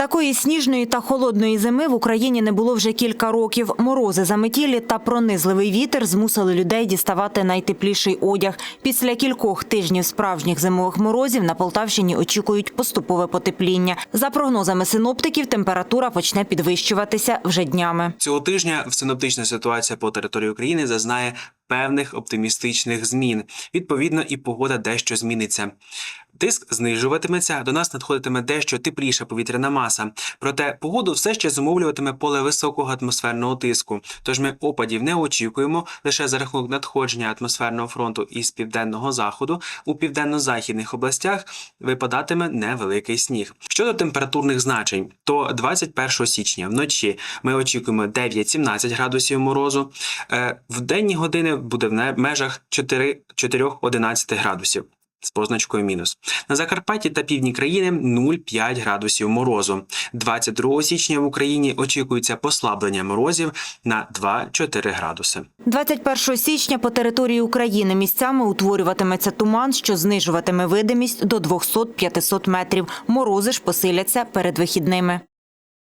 Такої сніжної та холодної зими в Україні не було вже кілька років. Морози заметілі та пронизливий вітер змусили людей діставати найтепліший одяг. Після кількох тижнів справжніх зимових морозів на Полтавщині очікують поступове потепління. За прогнозами синоптиків, температура почне підвищуватися вже днями. Цього тижня синоптична ситуація по території України зазнає певних оптимістичних змін. Відповідно, і погода дещо зміниться. Тиск знижуватиметься, до нас надходитиме дещо тепліша повітряна маса. Проте погоду все ще зумовлюватиме поле високого атмосферного тиску. Тож ми опадів не очікуємо лише за рахунок надходження атмосферного фронту із південного заходу. У південно-західних областях випадатиме невеликий сніг. Щодо температурних значень, то 21 січня вночі ми очікуємо 9-17 градусів морозу. Е, В денні години буде в межах 4-11 градусів. З позначкою мінус. На Закарпатті та півдні країни 0,5 градусів морозу. 22 січня в Україні очікується послаблення морозів на 2-4 градуси. 21 січня по території України місцями утворюватиметься туман, що знижуватиме видимість до 200-500 метрів. Морози ж посиляться перед вихідними.